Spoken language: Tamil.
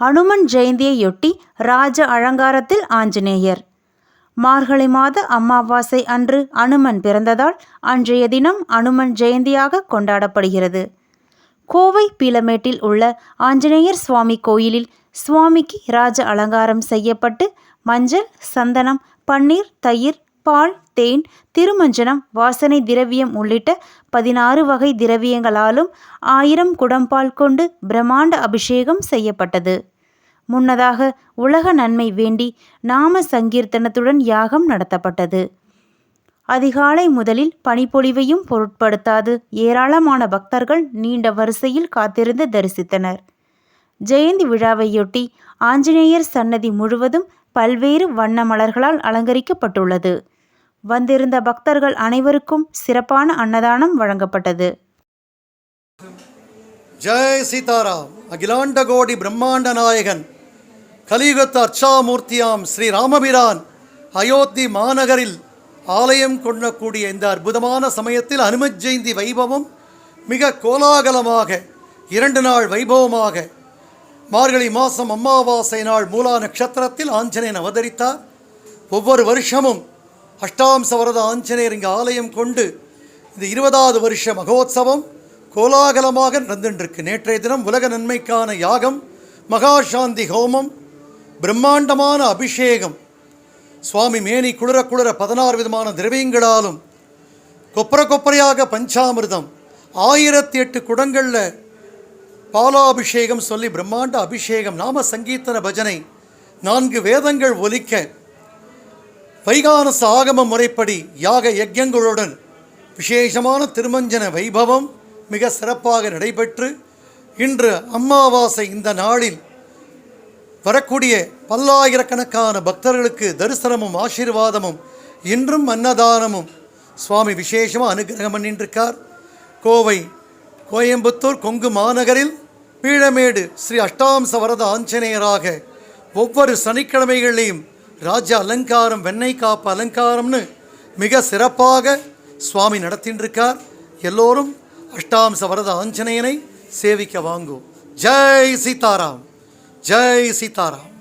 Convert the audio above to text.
அனுமன் ஜெயந்தியையொட்டி ராஜ அலங்காரத்தில் ஆஞ்சநேயர். மார்கழி மாத அமாவாசை அன்று அனுமன் பிறந்ததால் அன்றைய தினம் அனுமன் ஜெயந்தியாக கொண்டாடப்படுகிறது. கோவை பீலமேட்டில் உள்ள ஆஞ்சநேயர் சுவாமி கோயிலில் சுவாமிக்கு ராஜ அலங்காரம் செய்யப்பட்டு மஞ்சள் சந்தனம் பன்னீர் தயிர் பால் தேன் திருமஞ்சனம் வாசனை திரவியம் உள்ளிட்ட பதினாறு வகை திரவியங்களாலும் ஆயிரம் குடம்பால் கொண்டு பிரம்மாண்ட அபிஷேகம் செய்யப்பட்டது. முன்னதாக உலக நன்மை வேண்டி நாம சங்கீர்த்தனத்துடன் யாகம் நடத்தப்பட்டது. அதிகாலை முதலில் பனிப்பொழிவையும் பொருட்படுத்தாது ஏராளமான பக்தர்கள் நீண்ட வரிசையில் காத்திருந்து தரிசித்தனர். ஜெயந்தி விழாவையொட்டி ஆஞ்சநேயர் சன்னதி முழுவதும் பல்வேறு வண்ண மலர்களால் அலங்கரிக்கப்பட்டுள்ளது. வந்திருந்த பக்தர்கள் அனைவருக்கும் சிறப்பான அன்னதானம் வழங்கப்பட்டது. ஜெய் சீதாராம் அகிலாண்ட கோடி பிரம்மாண்ட நாயகன் கலியுகத்த அர்ச்சாமூர்த்தியாம் ஸ்ரீ ராமபிரான் அயோத்தி மாநகரில் ஆலயம் கொள்ளக்கூடிய இந்த அற்புதமான சமயத்தில் அனுமத் ஜெயந்தி வைபவம் மிக கோலாகலமாக இரண்டு நாள் வைபவமாக மார்கழி மாதம் அமாவாசை நாள் மூலா நட்சத்திரத்தில் ஆஞ்சநேயன் அவதரித்தார். ஒவ்வொரு வருஷமும் அஷ்டாம்சவரத ஆஞ்சநேயர் இங்கே ஆலயம் கொண்டு இந்த இருபதாவது வருஷ மகோத்சவம் கோலாகலமாக நடந்துட்டுருக்கு நேற்றைய தினம் உலக நன்மைக்கான யாகம் மகாசாந்தி ஹோமம் பிரம்மாண்டமான அபிஷேகம். சுவாமி மேனி குளிர குளிர பதினாறு விதமான திரவியங்களாலும் கொப்பர கொப்பரையாக பஞ்சாமிர்தம் ஆயிரத்தி எட்டு குடங்களில் பாலாபிஷேகம் சொல்லி பிரம்மாண்ட அபிஷேகம் நாம சங்கீர்த்தன பஜனை நான்கு வேதங்கள் ஒலிக்க வைகானச ஆகம முறைப்படி யாக யஜ்யங்களுடன் விசேஷமான திருமஞ்சன வைபவம் மிக சிறப்பாக நடைபெற்று இன்று அம்மாவாசை இந்த நாளில் வரக்கூடிய பல்லாயிரக்கணக்கான பக்தர்களுக்கு தரிசனமும் ஆசீர்வாதமும் இன்றும் அன்னதானமும். சுவாமி விசேஷமாக அனுகிரகம் பண்ணின்றிருக்கார். கோவை கோயம்புத்தூர் கொங்கு மாநகரில் பீழமேடு ஸ்ரீ அஷ்டாம்ச வரத ஆஞ்சநேயராக ஒவ்வொரு சனிக்கிழமைகளையும் ராஜ அலங்காரம் வெண்ணெய் காப்பு அலங்காரம்னு மிக சிறப்பாக சுவாமி நடத்தின்றிருக்கார். எல்லோரும் அஷ்டாம்ச வரத ஆஞ்சநேயனை சேவிக்க வாங்கும் ஜெய் சீதாராம். ஜெய் சீதாராம்.